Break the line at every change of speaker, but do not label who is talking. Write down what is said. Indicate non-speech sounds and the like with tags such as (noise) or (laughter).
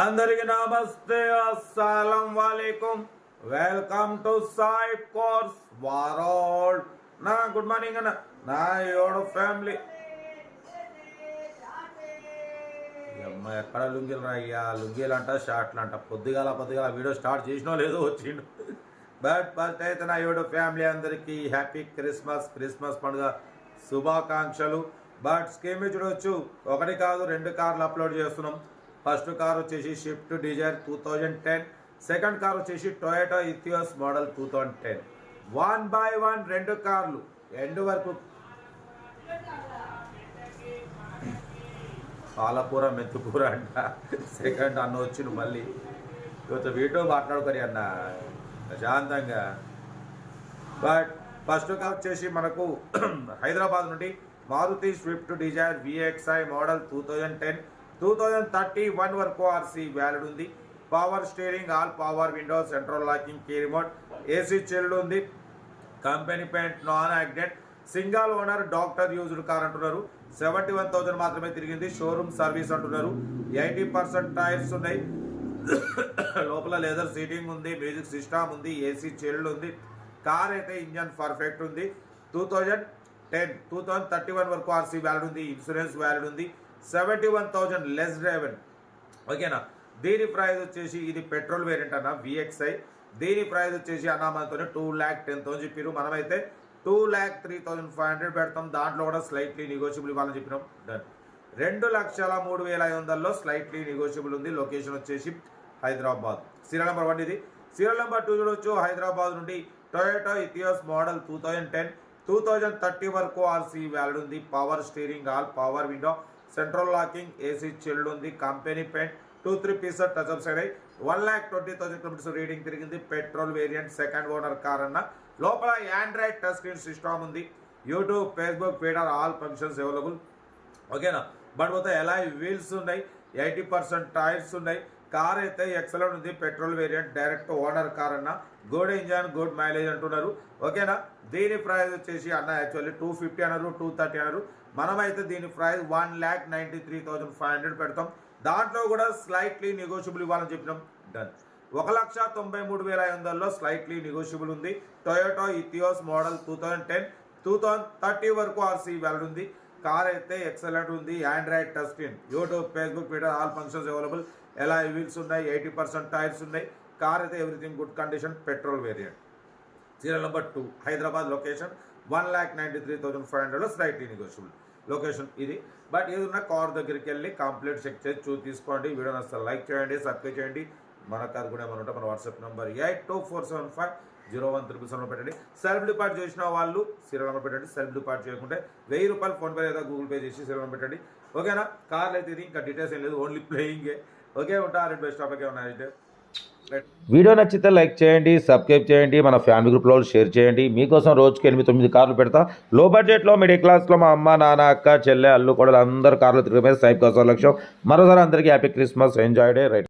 అందరికి నమస్తే అస్సలం వాలేకుం. Welcome to Sai cars world నా గుడ్ మార్నింగ్ అన్న. నా యోడు ఫ్యామిలీ. అమ్మ ఎక్కడ లుంగీలు రాయ్యా లుంగీలు అంట షార్ట్లు అంట పొద్దుగాల పొద్దుగాల వీడియో స్టార్ట్ చేసినో లేదో వచ్చిండు. బట్ ఫస్ట్ అయితే నా యోడు ఫ్యామిలీ అందరికీ హ్యాపీ క్రిస్మస్ క్రిస్మస్ పండుగ శుభాకాంక్షలు. బట్ స్కీమ్ చూడవచ్చు ఒకటి కాదు రెండు కార్లు అప్లోడ్ చేస్తున్నాం. ఫస్ట్ కార్ వచ్చేసి Swift Dzire two thousand ten second car వచ్చేసి Toyota Etios model two thousand ten one by one రెండు కార్లు. ఎండ్ వరకు. పాలకూర మెంతుకూర అంట. సెకండ్ అన్న వచ్చిన మళ్ళీ. కొంచెం వీటో మాట్లాడుకొని అన్న. ప్రశాంతంగా. బట్ ఫస్ట్ కార్ వచ్చేసి మనకు (clears throat) హైదరాబాద్ నుండి Maruti Swift Dzire VXi model two thousand ten two thousand thirty one వరకు ఆర్సీ వ్యాలిడ్ ఉంది. Power steering all power window central locking key remote AC chilled ఉంది. Company paint non accident single owner doctor used car అంటున్నారు. Seventy one thousand మాత్రమే తిరిగింది. Showroom service అంటున్నారు. Eighty percent tyres ఉన్నాయి. (coughs) లోపల leather seating ఉంది. Music system ఉంది. AC chilled ఉంది. కార్ అయితే ఇంజన్ పర్ఫెక్ట్ ఉంది. Two thousand ten two thousand thirty one వరకు ఆర్సీ వ్యాలిడ్ ఉంది. ఇన్సూరెన్స్ వ్యాలిడ్ ఉంది. Seventy one thousand less driven ఓకేనా? దీని ప్రైస్ వచ్చేసి ఇది పెట్రోల్ వేరియంట్ అన్న విఎక్స్ఐ దీని ప్రైస్ వచ్చేసి అన్న మనతో టూ ల్యాక్ టెన్ థౌసండ్ చెప్పారు మనమైతే two lakh three thousand five hundred పెడతాం. దాంట్లో కూడా స్లైట్లీ నెగోషియబుల్ ఇవ్వాలని చెప్పినాం. డన్ రెండు లక్షల మూడు వేల ఐదు వందల్లో స్లైట్లీ నెగోషియబుల్ ఉంది. లొకేషన్ వచ్చేసి హైదరాబాద్. సీరియల్ నెంబర్ వన్ ఇది. సీరియల్ నెంబర్ టూ చూడొచ్చు. హైదరాబాద్ నుండి Toyota Etios model two thousand ten two thousand thirty వరకు ఆర్సీ వ్యాలిడ్ ఉంది. Power steering all power window central locking AC chilled ఉంది. Company paint two three pieces touch up side అయ్యి one lakh twenty thousand kilometres reading తిరిగింది. Petrol variant second owner car అన్న. లోపల Android touch screen system ఉంది. YouTube Facebook Twitter all functions available. ఓకేనా? But మొత్తం ఎలా wheels ఉన్నాయి? Eighty percent tyres ఉన్నాయి. కార్ అయితే ఎక్సలెంట్ ఉంది. Petrol variant direct owner car అన్న. గుడ్ ఇంజన్ గుడ్ మైలేజ్ అంటున్నారు. ఓకేనా? దీని ప్రైస్ వచ్చేసి అన్న యాక్చువల్లీ టూ ఫిఫ్టీ అన్నారు టూ థర్టీ అన్నారు. మనమైతే దీని price one lakh ninety three thousand five hundred పెడతాం. దాంట్లో కూడా స్లైట్లీ నెగోషియబుల్ ఇవ్వాలని చెప్పినాం. డన్ ఒక లక్ష తొంభై మూడు వేల ఐదు వందల్లో స్లైట్లీ నెగోషియబుల్ ఉంది. Toyota Etios model two thousand ten two thousand thirty వరకు ఆర్సీ వ్యాలిడ్ ఉంది. కార్ అయితే ఎక్సలెంట్ ఉంది. Android touch screen YouTube Facebook Twitter all functions available ఎలా వీల్స్ ఉన్నాయి ఎయిటీ పర్సెంట్ టైర్స్ ఉన్నాయి. కార్ అయితే everything good condition petrol variant serial number two Hyderabad location one lakh ninety three thousand five హండ్రెడ్లో slightly negotiable location ఇది. But ఏదన్నా car దగ్గరికి వెళ్ళి complete check చేసి చూ తీసుకోండి. వీడియో నచ్చితే లైక్ చేయండి సబ్స్క్రైబ్ చేయండి. మన కాదు కూడా ఏమైనా ఉంటే మన WhatsApp number eight two four seven five zero one triple seven పెట్టండి. సెల్ఫ్ డిపార్ట్ చేసిన వాళ్ళు సీరియల్ నెంబర్ పెట్టండి. సెల్ఫ్ డిపార్ట్ చేయకుంటే వెయ్యి రూపాయలు ఫోన్పే లేదా గూగుల్ పే చేసి సీరియల్ నెంబర్ పెట్టండి. ఓకేనా కార్లు అయితే ఇది ఇంకా డీటెయిల్స్ ఏం లేదు ఓన్లీ ప్లేయింగే ఓకే ఉంటా? రెండు బెస్ట్ టాపిక్ ఏమన్నా అయితే
వీడియో నచ్చితే లైక్ చేయండి సబ్స్క్రైబ్ చేయండి మన ఫ్యామిలీ గ్రూప్లో షేర్ చేయండి. మీకోసం రోజుకి ఎనిమిది తొమ్మిది కార్లు పెడతా. లో బడ్జెట్లో మిడిల్ క్లాస్లో మా అమ్మ నాన్న అక్క చెల్లె అల్లు కూడా అందరు కార్లు తిరిగి సైబ్ కోసం లక్ష్యం. మరోసారి అందరికీ happy Christmas. Enjoy day. Right.